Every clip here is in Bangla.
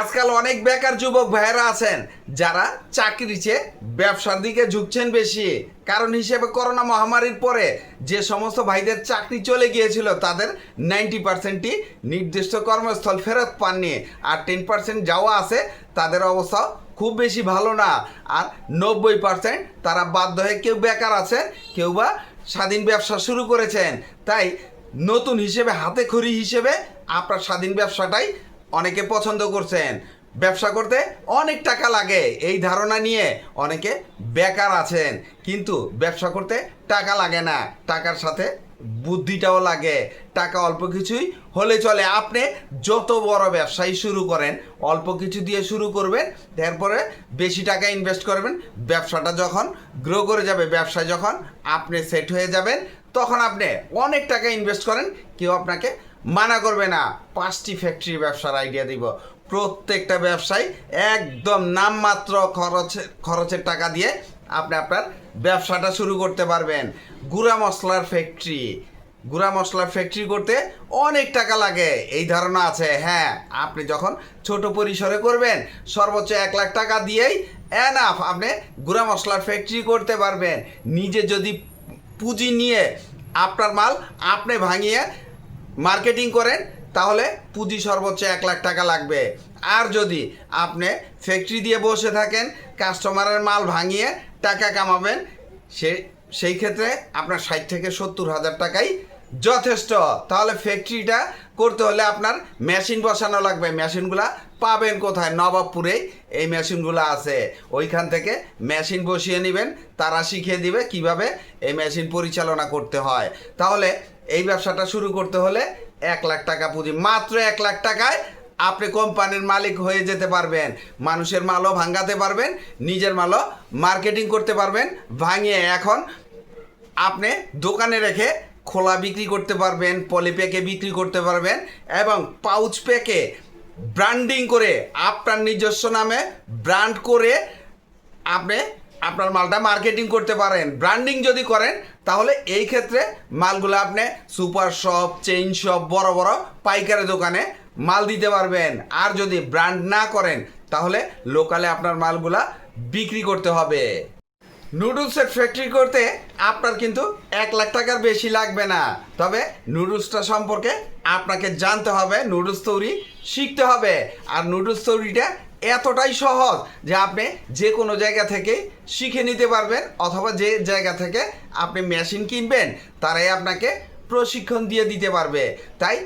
আজকাল অনেক বেকার যুবক ভাইয়েরা আছেন, যারা চাকরি চেয়ে ব্যবসার দিকে ঝুঁকছেন বেশি। কারণ হিসেবে করোনা মহামারীর পরে যে সমস্ত ভাইদের চাকরি চলে গিয়েছিল, তাদের নাইনটি পার্সেন্টই নির্দিষ্ট কর্মস্থল ফেরত পাননি। আর টেন পার্সেন্ট যাওয়া আছে, তাদের অবস্থা খুব বেশি ভালো না। আর নব্বই পার্সেন্ট তারা বাধ্য হয়ে কেউ বেকার আছেন, কেউ বা স্বাধীন ব্যবসা শুরু করেছেন। তাই নতুন হিসেবে হাতে খড়ি হিসেবে আপনার স্বাধীন ব্যবসাটাই অনেকে পছন্দ করছেন। ব্যবসা করতে অনেক টাকা লাগে। এই ধারণা নিয়ে অনেকে বেকার আছেন। কিন্তু ব্যবসা করতে টাকা লাগে না। টাকার সাথে বুদ্ধিটাও লাগে। টাকা অল্প কিছুই হলে চলে। আপনি যত বড় ব্যবসায়ী শুরু করেন, অল্প কিছু দিয়ে শুরু করবেন, তারপরে বেশি টাকা ইনভেস্ট করবেন। ব্যবসাটা যখন গ্রো করে যাবে, ব্যবসায় যখন আপনি সেট হয়ে যাবেন, তখন আপনি অনেক টাকা ইনভেস্ট করেন। কেউ আপনাকে মানা করবে না। পাঁচটি ফ্যাক্টরি ব্যবসার আইডিয়া দিব। প্রত্যেকটা ব্যবসায় একদম নামমাত্র খরচে খরচের টাকা দিয়ে আপনি আপনার ব্যবসাটা শুরু করতে পারবেন। গুঁড়া মশলার ফ্যাক্টরি গুঁড়া মশলার ফ্যাক্টরি করতে অনেক টাকা লাগে। এই ধারণা আছে। হ্যাঁ আপনি যখন ছোট পরিসরে করবেন, সর্বোচ্চ এক লাখ টাকা দিয়েই এনাফ আপনি গুঁড়া মশলার ফ্যাক্টরি করতে পারবেন। নিজে যদি পুঁজি নিয়ে আপনার মাল আপনি ভাঙিয়ে মার্কেটিং করেন, তাহলে পুঁজি সর্বোচ্চ এক লাখ টাকা লাগবে। আর যদি আপনি ফ্যাক্টরি দিয়ে বসে থাকেন কাস্টমারের মাল ভাঙিয়ে টাকা কামাবেন, সে, সেই ক্ষেত্রে আপনার ষাট থেকে সত্তর হাজার টাকাই যথেষ্ট। তাহলে ফ্যাক্টরিটা করতে হলে আপনার মেশিন বসানো লাগবে। মেশিনগুলা পাবেন কোথায়? নবাবপুরেই এই মেশিনগুলো আছে। ওইখান থেকে মেশিন বসিয়ে নেবেন, তারা শিখিয়ে দিবে কীভাবে এই মেশিন পরিচালনা করতে হয়। তাহলে এই ব্যবসাটা শুরু করতে হলে এক লাখ টাকা পুঁজি। মাত্র এক লাখ টাকায় আপনি কোম্পানির মালিক হয়ে যেতে পারবেন। মানুষের মালও ভাঙাতে পারবেন, নিজের মালও মার্কেটিং করতে পারবেন। ভাঙিয়ে এখন আপনি দোকানে রেখে খোলা বিক্রি করতে পারবেন, পলি প্যাকে বিক্রি করতে পারবেন এবং পাউচ প্যাকে ব্র্যান্ডিং করে আপনার নিজস্ব নামে ব্র্যান্ড করে আপনি আপনার মালটা মার্কেটিং করতে পারেন। ব্র্যান্ডিং যদি করেন, তাহলে এই ক্ষেত্রে মালগুলো আপনি সুপার শপ, চেইন শপ, বড় বড় পাইকারি দোকানে মাল দিতে পারবেন। আর যদি ব্র্যান্ড না করেন, তাহলে লোকালে আপনার মালগুলা বিক্রি করতে হবে। নুডলসের ফ্যাক্টরি করতে আপনার কিন্তু এক লাখ টাকার বেশি লাগবে না। তবে নুডলসটা সম্পর্কে আপনাকে জানতে হবে, নুডলস তৈরি শিখতে হবে। আর নুডলস তৈরিটা এতটাই সহজ যে আপনি যে কোনো জায়গা থেকে শিখে নিতে পারবেন, অথবা যে জায়গা থেকে আপনি মেশিন কিনবেন, তারাই আপনাকে প্রশিক্ষণ দিয়ে দিতে পারবে। তাই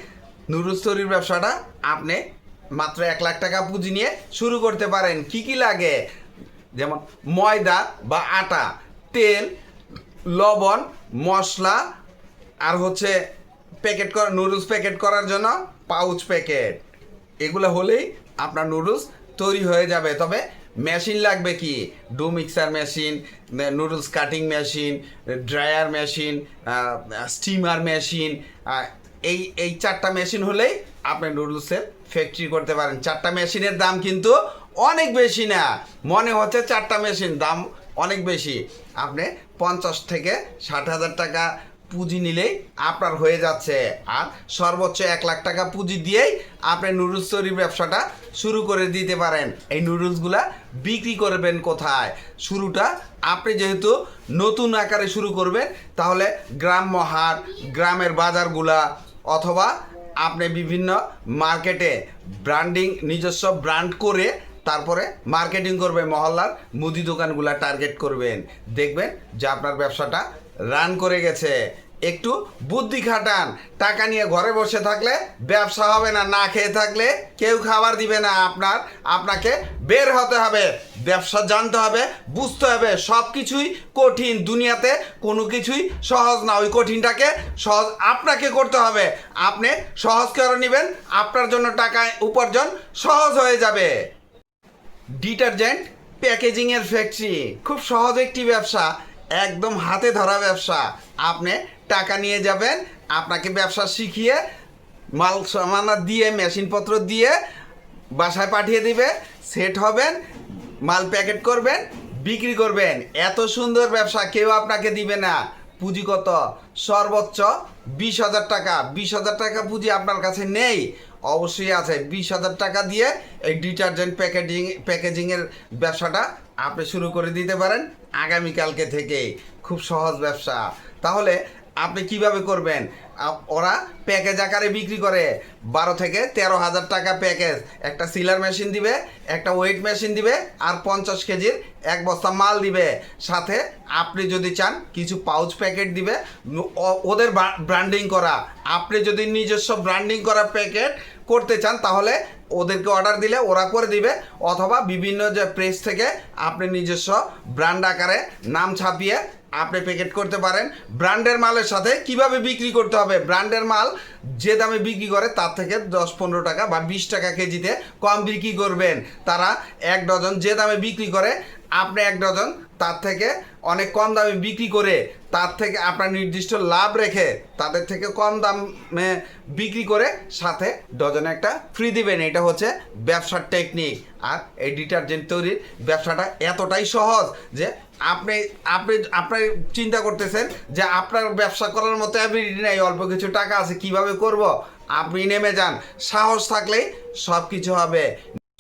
নুডলস তৈরির ব্যবসাটা আপনি মাত্র এক লাখ টাকা পুঁজি নিয়ে শুরু করতে পারেন। কি কি লাগে? যেমন ময়দা বা আটা, তেল, লবণ, মশলা, আর হচ্ছে প্যাকেট করা নুডলস প্যাকেট করার জন্য পাউচ প্যাকেট এগুলো হলেই আপনার নুডলস তৈরি হয়ে যাবে। তবে মেশিন লাগবে কি? Dough mixer machine noodles cutting machine dryer machine steamer machine এই এই চারটা মেশিন হলেই আপনি নুডলসের ফ্যাক্টরি করতে পারেন। চারটা মেশিনের দাম কিন্তু অনেক বেশি না। মনে হচ্ছে চারটা মেশিন, দাম অনেক বেশি। আপনি পঞ্চাশ থেকে ষাট হাজার টাকা পুঁজি নিলেই আপনার হয়ে যাচ্ছে। আর সর্বোচ্চ এক লাখ টাকা পুঁজি দিয়েই আপনি নুডলস তৈরির ব্যবসাটা শুরু করে দিতে পারেন। এই নুডলসগুলা বিক্রি করবেন কোথায়? শুরুটা আপনি যেহেতু নতুন আকারে শুরু করবেন, তাহলে গ্রাম্য হাট গ্রামের বাজারগুলা, অথবা আপনি বিভিন্ন মার্কেটে ব্র্যান্ডিং নিজস্ব ব্র্যান্ড করে তারপরে মার্কেটিং করবে মহল্লার মুদি দোকানগুলা টার্গেট করবেন। দেখবেন যে আপনার ব্যবসাটা রান করে গেছে। একটু বুদ্ধি খাটান। টাকা নিয়ে ঘরে বসে থাকলে ব্যবসা হবে না না খেয়ে থাকলে কেউ খাবার দিবে না। আপনার, আপনাকে বের হতে হবে, ব্যবসা জানতে হবে, বুঝতে হবে। সব কিছুই কঠিন। দুনিয়াতে কোনো কিছুই সহজ না। ওই কঠিনটাকে সহজ আপনাকে করতে হবে। আপনি সহজ করে নেবেন, আপনার জন্য টাকা উপার্জন সহজ হয়ে যাবে। ডিটারজেন্ট প্যাকেজিংয়ের ফ্যাক্টরি। খুব সহজ একটি ব্যবসা, একদম হাতে ধরা ব্যবসা। আপনি টাকা নিয়ে যাবেন, আপনাকে ব্যবসা শিখিয়ে মাল সামানা দিয়ে, মেশিনপত্র দিয়ে বাসায় পাঠিয়ে দিবে, সেট হবেন, মাল প্যাকেট করবেন, বিক্রি করবেন। এত সুন্দর ব্যবসা কেউ আপনাকে দিবে না। পুঁজি কত? সর্বোচ্চ বিশ হাজার টাকা। বিশ হাজার টাকা পুঁজি আপনার কাছে নেই। অবশ্যই আছে। বিশ হাজার টাকা দিয়ে এই ডিটারজেন্ট প্যাকেজিং, প্যাকেজিংয়ের ব্যবসাটা আপনি শুরু করে দিতে পারেন আগামীকালকে থেকে। খুব সহজ ব্যবসা। তাহলে আপনি কীভাবে করবেন? ওরা প্যাকেজ আকারে বিক্রি করে। বারো থেকে তেরো হাজার টাকা প্যাকেজ একটা সিলার মেশিন দিবে, একটা ওয়েট মেশিন দিবে, আর পঞ্চাশ কেজির এক বস্তা মাল দিবে। সাথে আপনি যদি চান, কিছু পাউচ প্যাকেট দিবে। ওদের ব্র্যান্ডিং করা। আপনি যদি নিজস্ব ব্র্যান্ডিং করা প্যাকেট করতে চান, তাহলে ওদেরকে অর্ডার দিলে ওরা করে দিবে। অথবা বিভিন্ন যে প্রেস থেকে আপনি নিজস্ব ব্র্যান্ড আকারে নাম ছাপিয়ে আপনি প্যাকেট করতে পারেন। ব্র্যান্ডের মালের সাথে কীভাবে বিক্রি করতে হবে? ব্র্যান্ডের মাল যে দামে বিক্রি করে, তার থেকে দশ পনেরো টাকা বা বিশ টাকা কেজিতে কম বিক্রি করবেন। তারা এক ডজন যে দামে বিক্রি করে, আপনি এক ডজন তার থেকে অনেক কম দামে বিক্রি করে, তার থেকে আপনার নির্দিষ্ট লাভ রেখে তাদের থেকে কম দামে বিক্রি করে, সাথে ডজনে একটা ফ্রি দিবেন। এটা হচ্ছে ব্যবসার টেকনিক আর এই ডিটারজেন্ট তৈরির ব্যবসাটা এতটাই সহজ যে আপনি আপনি আপনি চিন্তা করতেছেন যে আপনার ব্যবসা করার মতো অ্যাবিলিটি নাই, অল্প কিছু টাকা আছে, কীভাবে করব? আপনি নেমে যান। সাহস থাকলে সব কিছু হবে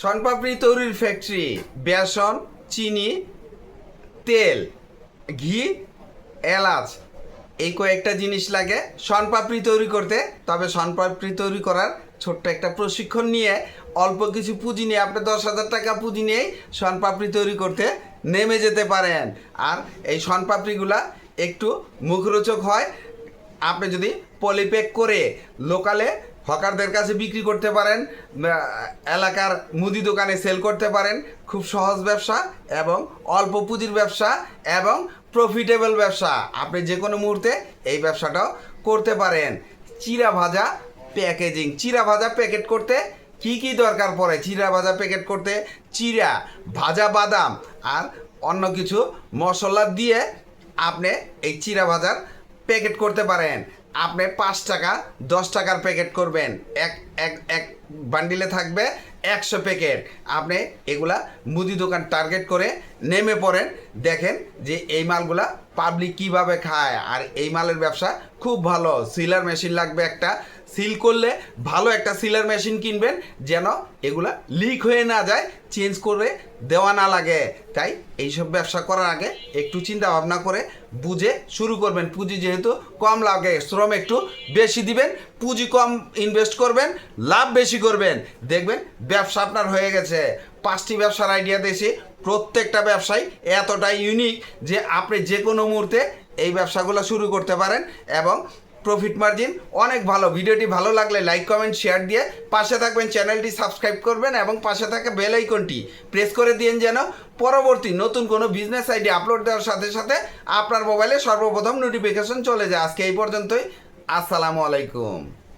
সনপাপড়ি তৈরির ফ্যাক্টরি বেসন, চিনি, তেল, ঘি, এলাচ। এই কয়েকটা জিনিস লাগে। শনপাপড়ি তৈরি করতে। তবে শনপাপড়ি তৈরি করার ছোট্ট একটা প্রশিক্ষণ নিয়ে, অল্প কিছু পুঁজি নিয়ে, আপনি দশ হাজার টাকা পুঁজি নিয়েই শনপাপড়ি তৈরি করতে নেমে যেতে পারেন। আর এই শনপাপড়িগুলা একটু মুখরোচক হয়। আপনি যদি পলিপ্যাক করে লোকালে হকারদের কাছে বিক্রি করতে পারেন এলাকার মুদি দোকানে সেল করতে পারেন, খুব সহজ ব্যবসা এবং অল্প পুঁজির ব্যবসা এবং প্রফিটেবল ব্যবসা। আপনি যে কোনো মুহূর্তে এই ব্যবসাটাও করতে পারেন। চিরা ভাজা প্যাকেজিং চিরা ভাজা প্যাকেট করতে কি কি দরকার পড়ে? চিরা ভাজা প্যাকেট করতে চিরা, ভাজা বাদাম আর অন্য কিছু মশলা দিয়ে আপনি এই চিরা ভাজার প্যাকেট করতে পারেন। আপনি পাঁচ টাকা, দশ টাকার প্যাকেট করবেন। এক এক এক বান্ডিলে থাকবে একশো প্যাকেট আপনি এগুলা মুদি দোকান টার্গেট করে নেমে পড়েন। দেখেন যে এই মালগুলা পাবলিক কীভাবে খায়, আর এই মালের ব্যবসা খুব ভালো। সিলার মেশিন লাগবে একটা। সিল করলে ভালো একটা সিলার মেশিন কিনবেন, যেন এগুলা লিক হয়ে না যায় চেঞ্জ করে দেওয়া না লাগে। তাই এইসব ব্যবসা করার আগে একটু চিন্তা ভাবনা করে বুঝে শুরু করবেন। পুঁজি যেহেতু কম লাগে, শ্রম একটু বেশি দিবেন, পুঁজি কম ইনভেস্ট করবেন, লাভ বেশি করবেন। দেখবেন ব্যবসা আপনার হয়ে গেছে। পাঁচটি ব্যবসার আইডিয়া দিয়েছি। প্রত্যেকটা ব্যবসায় এতটাই ইউনিক যে আপনি যে কোনো মুহূর্তে এই ব্যবসাগুলো শুরু করতে পারেন এবং প্রফিট মার্জিন অনেক ভালো। ভিডিওটি ভালো লাগলে লাইক কমেন্ট শেয়ার দিয়ে পাশে থাকবেন চ্যানেলটি সাবস্ক্রাইব করবেন এবং পাশে থাকা বেল আইকনটি প্রেস করে দিন যেন পরবর্তী নতুন কোনো বিজনেস আইডি আপলোড দেওয়ার সাথে সাথে আপনার মোবাইলে সর্বপ্রথম নোটিফিকেশন চলে যায়। আজকে এই পর্যন্তই। আসসালামু আলাইকুম।